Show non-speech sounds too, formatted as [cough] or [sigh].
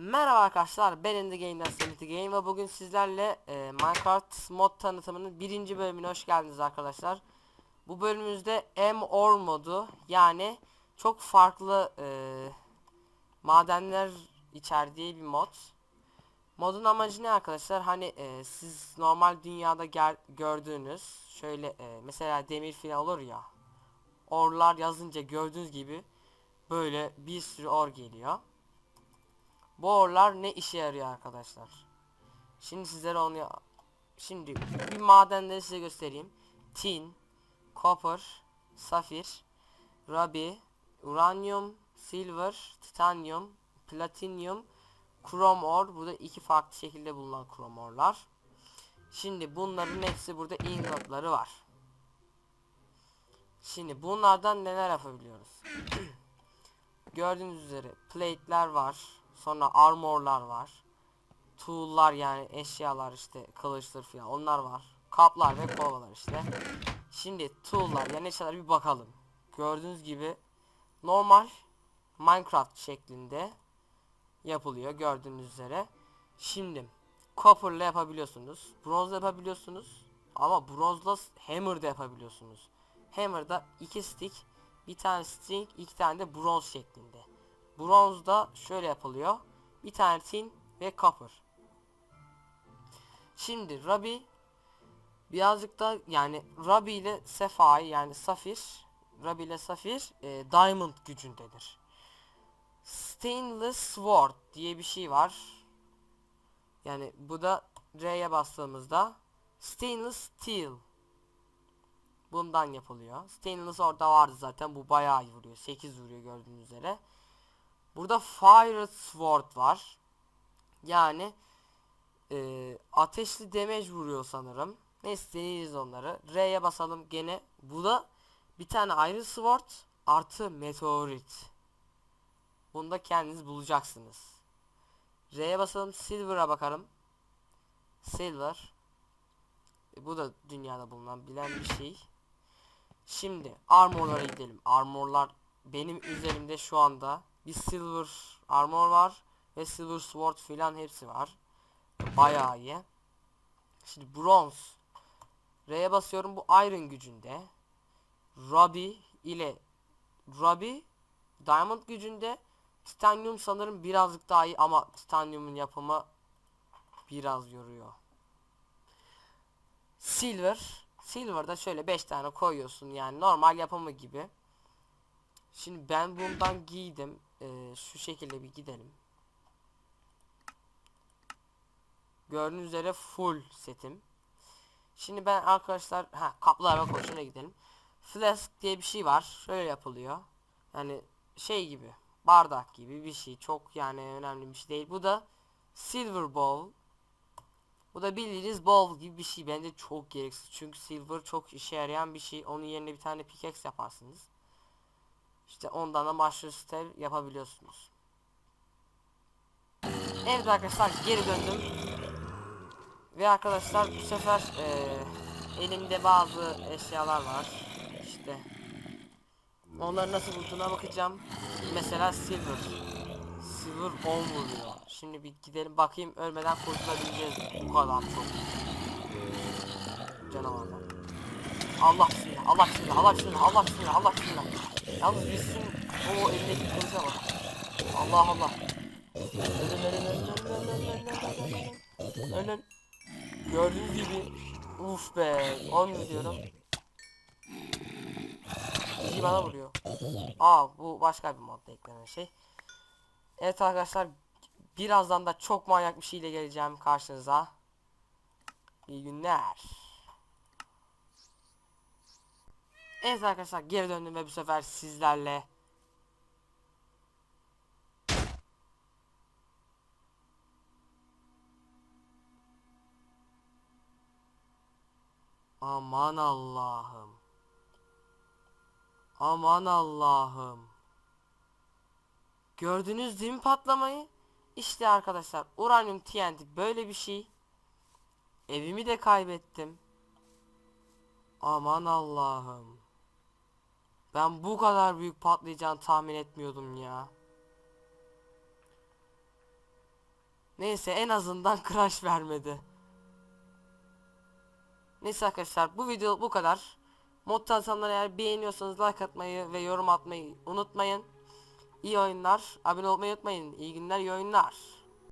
Merhaba arkadaşlar ben In The Game'den Semih Game ve bugün sizlerle e, Minecraft mod tanıtımının birinci bölümüne hoş geldiniz arkadaşlar. Bu bölümümüzde M-Or modu yani çok farklı e, madenler içerdiği bir mod. Modun amacı ne arkadaşlar? Hani e, siz normal dünyada gördüğünüz şöyle e, mesela demir falan olur ya. Orlar yazınca gördüğünüz gibi böyle bir sürü or geliyor. Bu orlar ne işe yarıyor arkadaşlar? Şimdi sizlere onu şimdi bir madenleri size göstereyim. Tin, copper, safir, ruby, uranyum, silver, titanyum, platinyum, krom or. Burada iki farklı şekilde bulunan krom orlar. Şimdi bunların hepsi burada ingotları var. Şimdi bunlardan neler yapabiliyoruz? [clears throat] Gördüğünüz üzere plate'ler var. Sonra armorlar var. Tool'lar yani eşyalar işte kılıçlar falan onlar var. Kaplar ve kovalar işte. Şimdi tool'lar yani eşyalar bir bakalım. Gördüğünüz gibi normal Minecraft şeklinde yapılıyor gördüğünüz üzere. Şimdi copper'la yapabiliyorsunuz. Bronzla yapabiliyorsunuz. Ama bronzla hammer'da yapabiliyorsunuz. Hammer'da iki stick, bir tane string, iki tane de bronz şeklinde. Bronzda şöyle yapılıyor. Bir tane tin ve copper. Şimdi Ruby birazcık da yani Ruby ile Sapphire yani Safir Ruby ile Safir e, Diamond gücündedir. Stainless Sword diye bir şey var. Yani bu da R'ye bastığımızda Stainless Steel bundan yapılıyor. Stainless orada vardı zaten. Bu bayağı vuruyor. 8 vuruyor gördüğünüz üzere. Burada Fire Sword var. Yani e, ateşli damage vuruyor sanırım. Neyse deneyeceğiz onları. R'ye basalım gene. Bu da bir tane Iron Sword artı Meteorit. Bunu da kendiniz bulacaksınız. R'ye basalım. Silver'a bakalım. Silver. E, bu da dünyada bulunan bilen bir şey. Şimdi armorlara gidelim. Armorlar benim üzerimde şu anda bir silver armor var ve silver sword filan hepsi var. Bayağı iyi. Şimdi bronz. R'ye basıyorum bu iron gücünde. Ruby ile Ruby diamond gücünde. Titanium sanırım birazcık daha iyi ama titaniumun yapımı biraz yoruyor. Silver. Silver'da şöyle 5 tane koyuyorsun yani normal yapımı gibi. Şimdi ben bundan giydim. Ee, şu şekilde bir gidelim. Gördüğünüz üzere full setim. Şimdi ben arkadaşlar ha kaplı ve koşuna gidelim. Flask diye bir şey var. Şöyle yapılıyor. Yani şey gibi bardak gibi bir şey. Çok yani önemli bir şey değil. Bu da silver bowl. Bu da bildiğiniz bowl gibi bir şey. Bence çok gereksiz. Çünkü silver çok işe yarayan bir şey. Onun yerine bir tane pickaxe yaparsınız. İşte ondan da Master Steel yapabiliyorsunuz. Evet arkadaşlar geri döndüm. Ve arkadaşlar bu sefer eee, elimde bazı eşyalar var. İşte onları nasıl bulduğuna bakacağım. Mesela silver. Silver 10 vuruyor. Şimdi bir gidelim bakayım ölmeden kurtulabileceğiz. Bu kadar çok. Canavarlar. Allah bismillah, Allah bismillah, Allah bismillah, Allah bismillah, Allah bismillah. Yalnız bizim o elindeki kılıca bak. Allah Allah. Ölün ölün ölün ölün ölün. Gördüğünüz gibi uf be 10 diyorum. Bizi bana vuruyor. Aa bu başka bir modda eklenen şey. Evet arkadaşlar birazdan da çok manyak bir şeyle geleceğim karşınıza. İyi günler. Evet arkadaşlar geri döndüm ve bu sefer sizlerle Aman Allah'ım. Aman Allah'ım. Gördünüz değil mi patlamayı? İşte arkadaşlar uranyum TNT böyle bir şey. Evimi de kaybettim. Aman Allah'ım. Ben bu kadar büyük patlayacağını tahmin etmiyordum ya. Neyse en azından crash vermedi. Neyse arkadaşlar bu video bu kadar. Mod insanlar eğer beğeniyorsanız like atmayı ve yorum atmayı unutmayın. İyi oyunlar. Abone olmayı unutmayın. İyi günler, iyi oyunlar.